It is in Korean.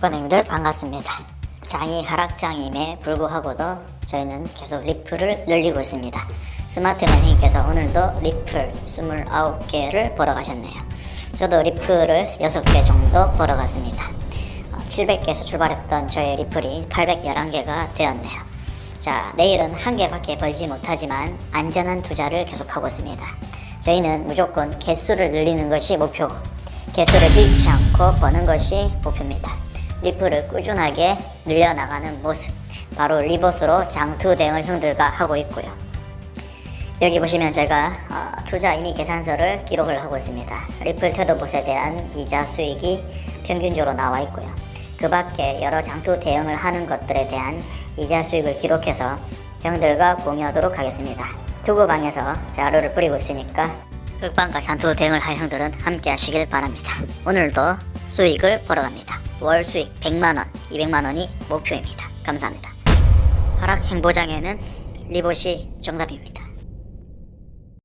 6번님들 반갑습니다. 장이 하락장임에 불구하고도 저희는 계속 리플을 늘리고 있습니다. 스마트맨님께서 오늘도 리플 29개를 벌어 가셨네요. 저도 리플을 6개 정도 벌어 갔습니다. 700개에서 출발했던 저의 리플이 811개가 되었네요. 자, 내일은 한 개밖에 벌지 못하지만 안전한 투자를 계속하고 있습니다. 저희는 무조건 개수를 늘리는 것이 목표고 개수를 잃지 않고 버는 것이 목표입니다. 리플을 꾸준하게 늘려나가는 모습 바로 리봇으로 장투 대응을 형들과 하고 있고요. 여기 보시면 제가 어, 투자 이미 계산서를 기록을 하고 있습니다. 리플 테더봇에 대한 이자 수익이 평균적으로 나와 있고요. 그 밖에 여러 장투 대응을 하는 것들에 대한 이자 수익을 기록해서 형들과 공유하도록 하겠습니다. 투구방에서 자료를 뿌리고 있으니까 흑방과 장투 대응을 할 형들은 함께 하시길 바랍니다. 오늘도 수익을 벌어갑니다. 월 수익 100만원, 200만원이 목표입니다. 감사합니다. 하락 행보장에는 리봇이 정답입니다.